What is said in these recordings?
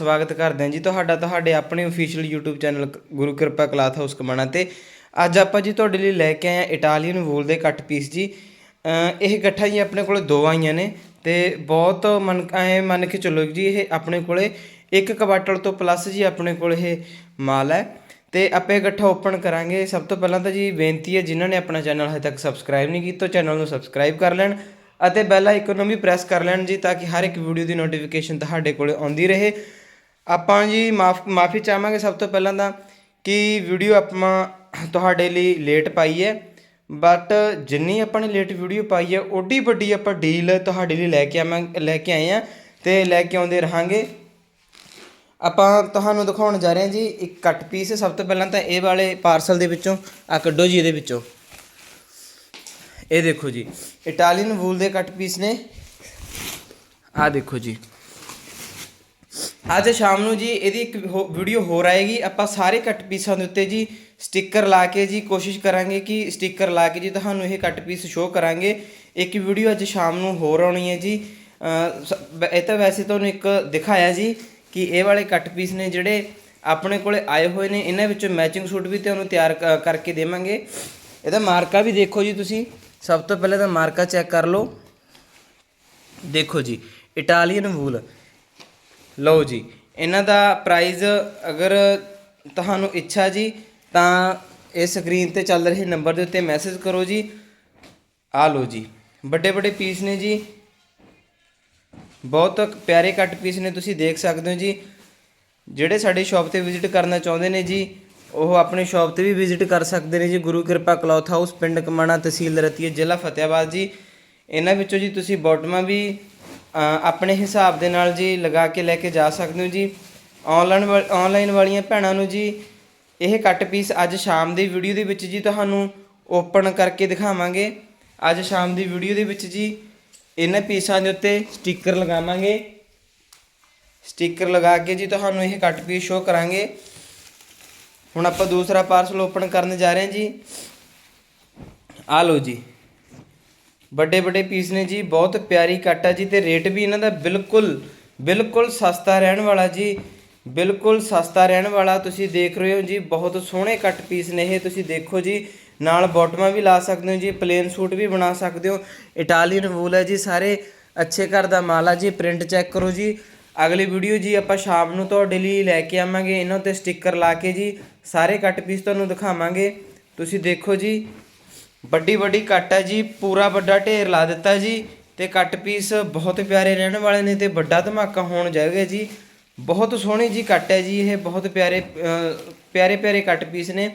ਸਵਾਗਤ ਕਰਦੇ ਹਾਂ ਜੀ। ਤੁਹਾਡਾ ਤੁਹਾਡੇ ਆਪਣੇ ਅਫੀਸ਼ੀਅਲ YouTube ਚੈਨਲ ਗੁਰੂ ਕਿਰਪਾ ਕਲਾਥ ਹਾਊਸ ਕਮਾਣਾ ਤੇ ਅੱਜ ਆਪਾਂ ਜੀ ਤੁਹਾਡੇ ਲਈ ਲੈ ਕੇ ਆਏ ਹਾਂ ਇਟਾਲੀਅਨ ਵੂਲ ਦੇ ਕੱਟ ਪੀਸ ਜੀ। ਇਹ ਗੱਠਾ ਜੀ ਆਪਣੇ ਕੋਲੇ ਦੋ ਆਈਆਂ ਨੇ ਤੇ ਬਹੁਤ ਮਨ ਐ ਮੰਨ ਕੇ ਚੱਲੋ ਜੀ ਇਹ ਆਪਣੇ ਕੋਲੇ ਇੱਕ ਕਵਾਟਲ ਤੋਂ ਪਲੱਸ ਜੀ ਆਪਣੇ ਕੋਲ ਇਹ ਮਾਲ ਹੈ। ਤੇ ਆਪਾਂ ਇਹ ਇਕੱਠਾ ਓਪਨ ਕਰਾਂਗੇ। ਸਭ ਤੋਂ ਪਹਿਲਾਂ ਤਾਂ ਜੀ ਬੇਨਤੀ ਹੈ ਜਿਨ੍ਹਾਂ ਨੇ ਆਪਣਾ ਚੈਨਲ ਹਜੇ ਤੱਕ ਸਬਸਕ੍ਰਾਈਬ ਨਹੀਂ ਕੀਤਾ ਚੈਨਲ ਨੂੰ ਸਬਸਕ੍ਰਾਈਬ ਕਰ ਲੈਣ ਅਤੇ ਬੈਲ ਆਈਕਨ ਨੂੰ ਵੀ ਪ੍ਰੈਸ ਕਰ ਲੈਣ ਜੀ, ਤਾਂ ਕਿ ਹਰ ਇੱਕ ਵੀਡੀਓ ਦੀ ਨੋਟੀਫਿਕੇਸ਼ਨ ਤੁਹਾਡੇ ਕੋਲ ਆਉਂਦੀ ਰਹੇ। ਆਪਾਂ ਜੀ ਮਾਫ, ਮਾਫੀ ਚਾਹਾਂਗੇ ਸਭ ਤੋਂ ਪਹਿਲਾਂ ਤਾਂ ਕਿ ਵੀਡੀਓ ਆਪਾਂ ਤੁਹਾਡੇ ਲਈ ਲੇਟ ਪਾਈ ਹੈ ਬਟ ਜਿੰਨੀ ਆਪਾਂ ਨੇ ਲੇਟ ਵੀਡੀਓ ਪਾਈ ਹੈ, ਓਡੀ ਵੱਡੀ ਆਪਾਂ ਡੀਲ ਤੁਹਾਡੇ ਲਈ ਲੈ ਕੇ ਆਵਾਂ, ਲੈ ਕੇ ਆਏ ਆ ਤੇ ਲੈ ਕੇ ਆਉਂਦੇ ਰਹਾਂਗੇ। ਆਪਾਂ ਤੁਹਾਨੂੰ ਦਿਖਾਉਣ ਜਾ ਰਹੇ ਹਾਂ ਜੀ, ਇੱਕ ਕੱਟ ਪੀਸ ਸਭ ਤੋਂ ਪਹਿਲਾਂ ਤਾਂ ਇਹ ਵਾਲੇ ਪਾਰਸਲ ਦੇ ਵਿੱਚੋਂ ਆ ਕੱਢੋ ਜੀ ਇਹਦੇ ਵਿੱਚੋਂ। ਇਹ ਦੇਖੋ ਜੀ ਇਟਾਲੀਅਨ ਵੂਲ ਦੇ ਕੱਟ ਪੀਸ ਨੇ। ਆ ਦੇਖੋ ਜੀ। ਅੱਜ ਸ਼ਾਮ ਨੂੰ ਜੀ ਇਹਦੀ ਇੱਕ ਹੋ- ਵੀਡੀਓ ਹੋਰ ਆਏਗੀ। ਆਪਾਂ ਸਾਰੇ ਕੱਟ ਪੀਸਾਂ ਦੇ ਉੱਤੇ ਜੀ ਸਟicker ਲਾ ਕੇ ਜੀ ਕੋਸ਼ਿਸ਼ ਕਰਾਂਗੇ ਕਿ ਸਟicker ਲਾ ਕੇ ਜੀ ਤੁਹਾਨੂੰ ਇਹ ਕੱਟ ਪੀਸ ਸ਼ੋਅ ਕਰਾਂਗੇ। ਇੱਕ ਵੀਡੀਓ ਅੱਜ ਸ਼ਾਮ ਨੂੰ ਹੋਰ ਆਉਣੀ ਹੈ ਜੀ। ਇਹ ਤਾਂ ਵੈਸੇ ਤੁਹਾਨੂੰ ਇੱਕ ਦਿਖਾਇਆ ਜੀ ਕਿ ਇਹ ਵਾਲੇ ਕੱਟ ਪੀਸ ਨੇ ਜਿਹੜੇ ਆਪਣੇ ਕੋਲੇ ਆਏ ਹੋਏ ਨੇ। ਇਹਨਾਂ ਵਿੱਚੋਂ ਮੈਚਿੰਗ ਸੂਟ ਵੀ ਤੁਹਾਨੂੰ ਤਿਆਰ ਕ- ਕਰਕੇ ਦੇਵਾਂਗੇ। ਇਹਦਾ ਮਾਰਕਾ ਵੀ ਦੇਖੋ ਜੀ ਤੁਸੀਂ। ਸਭ ਤੋਂ ਪਹਿਲਾਂ ਤਾਂ ਮਾਰਕਾ ਚੈੱਕ ਕਰ ਲਓ। ਦੇਖੋ ਜੀ ਇਟਾਲੀਅਨ ਵੂਲ ਲਓ ਜੀ, ਇਹਨਾਂ ਦਾ ਪ੍ਰਾਈਜ਼ ਅਗਰ ਤੁਹਾਨੂੰ ਇੱਛਾ ਜੀ, ਤਾਂ ਇਹ ਸਕਰੀਨ ਤੇ ਚੱਲ ਰਹੇ ਨੰਬਰ ਦੇ ਉੱਤੇ ਮੈਸੇਜ ਕਰੋ ਜੀ। ਆ ਲਓ ਜੀ, ਵੱਡੇ ਵੱਡੇ ਪੀਸ ਨੇ ਜੀ। ਬਹੁਤ ਪਿਆਰੇ ਕੱਟ ਪੀਸ ਨੇ, ਤੁਸੀਂ ਦੇਖ ਸਕਦੇ ਹੋ ਜੀ। ਜਿਹੜੇ ਸਾਡੀ ਸ਼ਾਪ ਤੇ ਵਿਜ਼ਿਟ ਕਰਨਾ ਚਾਹੁੰਦੇ ਨੇ ਜੀ, ਉਹ ਆਪਣੀ ਸ਼ਾਪ ਤੇ ਵੀ ਵਿਜ਼ਿਟ ਕਰ ਸਕਦੇ ਨੇ ਜੀ। ਗੁਰੂ ਕਿਰਪਾ ਕਲੌਥ ਹਾਊਸ, ਪਿੰਡ ਕਮਾਣਾ ਤਹਿਸੀਲ ਰਤੀਆ, ਜ਼ਿਲ੍ਹਾ ਫਤਿਆਬਾਦ ਜੀ। ਇਹਨਾਂ ਵਿੱਚੋਂ ਜੀ ਤੁਸੀਂ ਬਾਟਮਾਂ ਵੀ ਆਪਣੇ ਹਿਸਾਬ ਦੇ ਨਾਲ ਜੀ ਲਗਾ ਕੇ ਲੈ ਕੇ ਜਾ ਸਕਦੇ ਹੋ ਜੀ। ਆਨਲਾਈਨ ਆਨਲਾਈਨ ਵਾਲੀਆਂ ਭੈਣਾਂ ਨੂੰ ਜੀ ਇਹ ਕੱਟ ਪੀਸ ਅੱਜ ਸ਼ਾਮ ਦੀ ਵੀਡੀਓ ਦੇ ਵਿੱਚ ਜੀ ਤੁਹਾਨੂੰ ਓਪਨ ਕਰਕੇ ਦਿਖਾਵਾਂਗੇ। ਅੱਜ ਸ਼ਾਮ ਦੀ ਵੀਡੀਓ ਦੇ ਵਿੱਚ ਜੀ ਇਹਨਾਂ ਪੀਸਾਂ ਦੇ ਉੱਤੇ ਸਟicker ਲਗਾਵਾਂਗੇ। ਸਟicker ਲਗਾ ਕੇ ਜੀ ਤੁਹਾਨੂੰ ਇਹ ਕੱਟ ਪੀਸ ਸ਼ੋ ਕਰਾਂਗੇ। ਹੁਣ ਆਪਾਂ ਦੂਸਰਾ ਪਾਰਸਲ ਓਪਨ ਕਰਨ ਜਾ ਰਹੇ ਹਾਂ ਜੀ। ਆ ਲਓ ਜੀ। ਵੱਡੇ ਵੱਡੇ ਪੀਸ ਨੇ ਜੀ, ਬਹੁਤ ਪਿਆਰੀ ਕੱਟ ਆ ਜੀ ਤੇ ਰੇਟ ਵੀ ਇਹਨਾਂ ਦਾ ਬਿਲਕੁਲ ਬਿਲਕੁਲ ਸਸਤਾ ਰਹਿਣ ਵਾਲਾ ਜੀ, ਬਿਲਕੁਲ ਸਸਤਾ ਰਹਿਣ ਵਾਲਾ। ਤੁਸੀਂ ਦੇਖ ਰਹੇ ਹੋ ਜੀ, ਬਹੁਤ ਸੋਹਣੇ ਕੱਟ ਪੀਸ ਨੇ ਇਹ, ਤੁਸੀਂ ਦੇਖੋ ਜੀ, ਨਾਲ ਬਾਟਮਾਂ ਵੀ ਲਾ ਸਕਦੇ ਹੋ ਜੀ ਪਲੇਨ ਸੂਟ ਵੀ ਬਣਾ ਸਕਦੇ ਹੋ। ਇਟਾਲੀਅਨ ਵੂਲ ਹੈ ਜੀ, ਸਾਰੇ ਅੱਛੇ ਘਰ ਦਾ ਮਾਲ ਆ ਜੀ ਪ੍ਰਿੰਟ ਚੈੱਕ ਕਰੋ ਜੀ। ਅਗਲੀ ਵੀਡੀਓ ਜੀ ਆਪਾਂ ਸ਼ਾਮ ਨੂੰ ਤੁਹਾਡੇ ਲਈ ਲੈ ਕੇ ਆਵਾਂਗੇ, ਇਹਨਾਂ ਤੇ ਸਟicker ਲਾ ਕੇ ਜੀ, ਸਾਰੇ ਕੱਟ ਪੀਸ ਤੁਹਾਨੂੰ ਦਿਖਾਵਾਂਗੇ। ਤੁਸੀਂ ਦੇਖੋ ਜੀ ਵੱਡੀ ਵੱਡੀ ਕੱਟ ਹੈ ਜੀ, ਪੂਰਾ ਵੱਡਾ ਢੇਰ ਲਾ ਦਿੱਤਾ ਜੀ ਤੇ ਕੱਟ ਪੀਸ ਬਹੁਤ ਪਿਆਰੇ ਰਹਿਣ ਵਾਲੇ ਨੇ ਤੇ ਵੱਡਾ ਧਮਾਕਾ ਹੋਣ ਜਾਏਗਾ ਜੀ। ਬਹੁਤ ਸੋਹਣੀ ਜੀ ਕੱਟ ਹੈ ਜੀ, ਇਹ ਬਹੁਤ ਪਿਆਰੇ ਪਿਆਰੇ ਪਿਆਰੇ ਕੱਟ ਪੀਸ ਨੇ।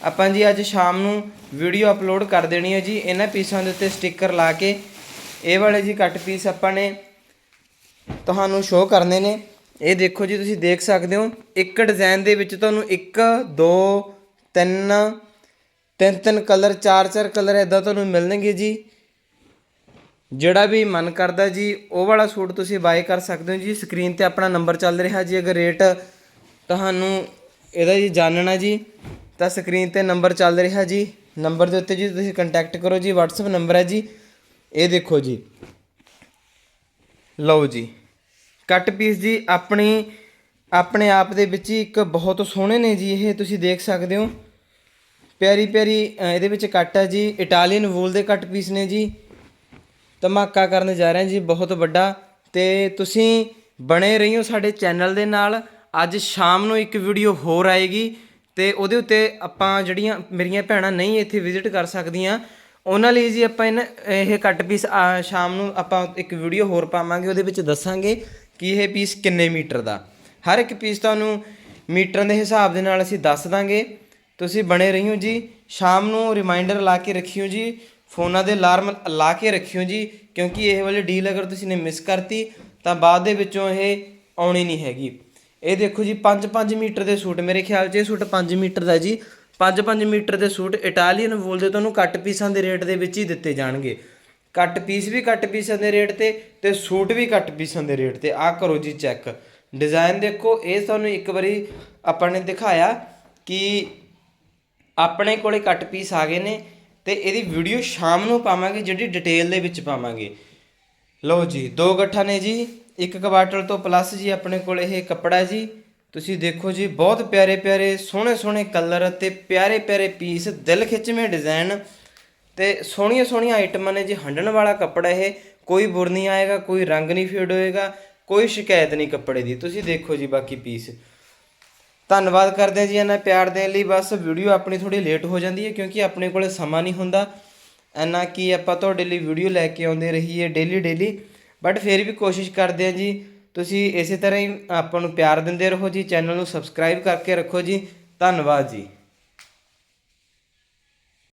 ਆਪਾਂ ਜੀ ਅੱਜ ਸ਼ਾਮ ਨੂੰ ਵੀਡੀਓ ਅਪਲੋਡ ਕਰ ਦੇਣੀ ਹੈ ਜੀ, ਇਹਨਾਂ ਪੀਸਾਂ ਦੇ ਉੱਤੇ ਸਟicker ਲਾ ਕੇ। ਇਹ ਵਾਲੇ ਜੀ ਕੱਟ ਪੀਸ ਆਪਾਂ ਨੇ ਤੁਹਾਨੂੰ ਸ਼ੋਅ ਕਰਨੇ ਨੇ। ਇਹ ਦੇਖੋ ਜੀ, ਤੁਸੀਂ ਦੇਖ ਸਕਦੇ ਹੋ, ਇੱਕ ਡਿਜ਼ਾਈਨ ਦੇ ਵਿੱਚ ਤੁਹਾਨੂੰ 1 2 3 ਤਿੰਨ ਤਿੰਨ ਕਲਰ, ਚਾਰ ਚਾਰ ਕਲਰ ਇਦਾਂ ਤੁਹਾਨੂੰ ਮਿਲਣਗੇ ਜੀ। ਜਿਹੜਾ ਵੀ ਮਨ ਕਰਦਾ ਜੀ, ਉਹ ਵਾਲਾ ਸੂਟ ਤੁਸੀਂ ਬਾਏ ਕਰ ਸਕਦੇ ਹੋ ਜੀ। ਸਕਰੀਨ ਤੇ ਆਪਣਾ ਨੰਬਰ ਚੱਲ ਰਿਹਾ ਜੀ। ਅਗਰ ਰੇਟ ਤੁਹਾਨੂੰ ਇਹਦਾ ਜੀ ਜਾਣਨਾ ਜੀ, ਤਾਂ ਸਕਰੀਨ ਤੇ ਨੰਬਰ ਚੱਲ ਰਿਹਾ ਜੀ। ਨੰਬਰ ਦੇ ਉੱਤੇ ਜੀ ਤੁਸੀਂ ਕੰਟੈਕਟ ਕਰੋ ਜੀ। WhatsApp ਨੰਬਰ ਹੈ ਜੀ। ਇਹ ਦੇਖੋ ਜੀ। ਲਓ ਜੀ। ਕੱਟ ਪੀਸ ਜੀ, ਆਪਣੀ, ਆਪਣੇ ਆਪ ਦੇ ਵਿੱਚ ਹੀ ਇੱਕ ਬਹੁਤ ਸੋਹਣੇ ਨੇ ਜੀ। ਇਹ ਤੁਸੀਂ ਦੇਖ ਸਕਦੇ ਹੋ। ਪਿਆਰੀ ਪਿਆਰੀ ਇਹਦੇ ਵਿੱਚ ਕੱਟ ਹੈ ਜੀ। ਇਟਾਲੀਅਨ ਵੂਲ ਦੇ ਕੱਟ ਪੀਸ ਨੇ ਜੀ। ਧਮਾਕਾ ਕਰਨ ਜਾ ਰਹੇ ਹਾਂ ਜੀ, ਬਹੁਤ ਵੱਡਾ। ਤੇ ਤੁਸੀਂ ਬਣੇ ਰਹੀਓ ਸਾਡੇ ਚੈਨਲ ਦੇ ਨਾਲ। ਅੱਜ ਸ਼ਾਮ ਨੂੰ ਇੱਕ ਵੀਡੀਓ ਹੋਰ ਆਏਗੀ। ਤੇ ਉਹਦੇ ਉੱਤੇ ਆਪਾਂ ਜਿਹੜੀਆਂ ਮੇਰੀਆਂ ਭੈਣਾਂ ਨਹੀਂ ਇੱਥੇ ਵਿਜ਼ਿਟ ਕਰ ਸਕਦੀਆਂ, ਉਹਨਾਂ ਲਈ ਜੀ ਆਪਾਂ ਇਹਨਾਂ, ਇਹ ਕੱਟ ਪੀਸ ਸ਼ਾਮ ਨੂੰ ਆਪਾਂ ਇੱਕ ਵੀਡੀਓ ਹੋਰ ਪਾਵਾਂਗੇ। ਉਹਦੇ ਵਿੱਚ ਦੱਸਾਂਗੇ ਕਿ ਇਹ ਪੀਸ ਕਿੰਨੇ ਮੀਟਰ ਦਾ। ਹਰ ਇੱਕ ਪੀਸ ਤੁਹਾਨੂੰ ਮੀਟਰਾਂ ਦੇ ਹਿਸਾਬ ਦੇ ਨਾਲ ਅਸੀਂ ਦੱਸ ਦਾਂਗੇ। ਤੁਸੀਂ ਬਣੇ ਰਹੀਓ ਜੀ। ਸ਼ਾਮ ਨੂੰ ਰਿਮਾਈਂਡਰ ਲਾ ਕੇ ਰੱਖਿਓ ਜੀ। ਫੋਨਾਂ ਦੇ ਅਲਾਰਮ ਲਾ ਕੇ ਰੱਖਿਓ ਜੀ। ਕਿਉਂਕਿ ਇਹ ਵਾਲੀ ਡੀਲ ਅਗਰ ਤੁਸੀਂ ਨੇ ਮਿਸ ਕਰਤੀ, ਤਾਂ ਬਾਅਦ ਦੇ ਵਿੱਚੋਂ ਇਹ ਆਉਣੀ ਨਹੀਂ ਹੈਗੀ। ਇਹ ਦੇਖੋ ਜੀ 5-5 ਮੀਟਰ ਦੇ ਸੂਟ ਮੇਰੇ ਖਿਆਲ 'ਚ ਇਹ ਸੂਟ 5 ਮੀਟਰ ਦਾ ਜੀ। 5-5 ਮੀਟਰ ਦੇ ਸੂਟ ਇਟਾਲੀਅਨ ਵੂਲ ਦੇ ਤੁਹਾਨੂੰ ਕੱਟ ਪੀਸਾਂ ਦੇ ਰੇਟ ਦੇ ਵਿੱਚ ਹੀ ਦਿੱਤੇ ਜਾਣਗੇ। ਕੱਟ ਪੀਸ ਵੀ ਕੱਟ ਪੀਸਾਂ ਦੇ ਰੇਟ ਤੇ ਤੇ ਸੂਟ ਵੀ ਕੱਟ ਪੀਸਾਂ ਦੇ ਰੇਟ ਤੇ। ਆ ਕਰੋ ਜੀ ਚੈੱਕ ਡਿਜ਼ਾਈਨ ਦੇਖੋ, ਇਹ ਤੁਹਾਨੂੰ ਇੱਕ ਵਾਰੀ ਆਪਾਂ ਨੇ ਦਿਖਾਇਆ ਕਿ ਆਪਣੇ ਕੋਲੇ ਕੱਟ ਪੀਸ ਆ ਗਏ ਨੇ ਤੇ ਇਹਦੀ ਵੀਡੀਓ ਸ਼ਾਮ ਨੂੰ ਪਾਵਾਂਗੇ, ਜਿਹੜੀ ਡਿਟੇਲ ਦੇ ਵਿੱਚ ਪਾਵਾਂਗੇ। ਲਓ ਜੀ, ਦੋ ਗੱਠਾਂ ਨੇ ਜੀ, ਇੱਕ ਕਵਾਟਰ ਤੋਂ ਪਲੱਸ ਜੀ ਆਪਣੇ ਕੋਲ ਇਹ ਕੱਪੜਾ ਜੀ। ਤੁਸੀਂ ਦੇਖੋ ਜੀ, ਬਹੁਤ ਪਿਆਰੇ ਪਿਆਰੇ, ਸੋਹਣੇ ਸੋਹਣੇ ਕਲਰ ਅਤੇ ਪਿਆਰੇ ਪਿਆਰੇ ਪੀਸ ਦਿਲ ਖਿੱਚਵੇਂ ਡਿਜ਼ਾਈਨ ਤੇ ਸੋਹਣੀਆਂ ਸੋਹਣੀਆਂ ਆਈਟਮਾਂ ਨੇ ਜੀ। ਹੰਡਣ ਵਾਲਾ ਕੱਪੜਾ ਇਹ, ਕੋਈ ਬੁਰ ਨਹੀਂ ਆਏਗਾ, ਕੋਈ ਰੰਗ ਨਹੀਂ ਫੇਡ ਹੋਏਗਾ, ਕੋਈ ਸ਼ਿਕਾਇਤ ਨਹੀਂ ਕੱਪੜੇ ਦੀ। ਤੁਸੀਂ ਦੇਖੋ ਜੀ ਬਾਕੀ ਪੀਸ ਧੰਨਵਾਦ ਕਰਦੇ ਹਾਂ ਜੀ ਇਹਨਾਂ ਪਿਆਰ ਦੇਣ ਲਈ। ਬਸ ਵੀਡੀਓ ਆਪਣੀ ਥੋੜੀ ਲੇਟ ਹੋ ਜਾਂਦੀ ਹੈ ਕਿਉਂਕਿ ਆਪਣੇ ਕੋਲੇ ਸਮਾਂ ਨਹੀਂ ਹੁੰਦਾ। ਇੰਨਾ ਕਿ ਆਪਾਂ ਤੁਹਾਡੇ ਲਈ ਵੀਡੀਓ ਲੈ ਕੇ ਆਉਂਦੇ ਰਹੀਏ ਡੇਲੀ ਡੇਲੀ ਬਟ ਫਿਰ ਵੀ ਕੋਸ਼ਿਸ਼ ਕਰਦੇ ਹਾਂ ਜੀ। ਤੁਸੀਂ ਇਸੇ ਤਰ੍ਹਾਂ ਹੀ ਆਪਾਂ ਨੂੰ ਪਿਆਰ ਦਿੰਦੇ ਰਹੋ ਜੀ। ਚੈਨਲ ਨੂੰ ਸਬਸਕ੍ਰਾਈਬ ਕਰਕੇ ਰੱਖੋ ਜੀ। ਧੰਨਵਾਦ ਜੀ।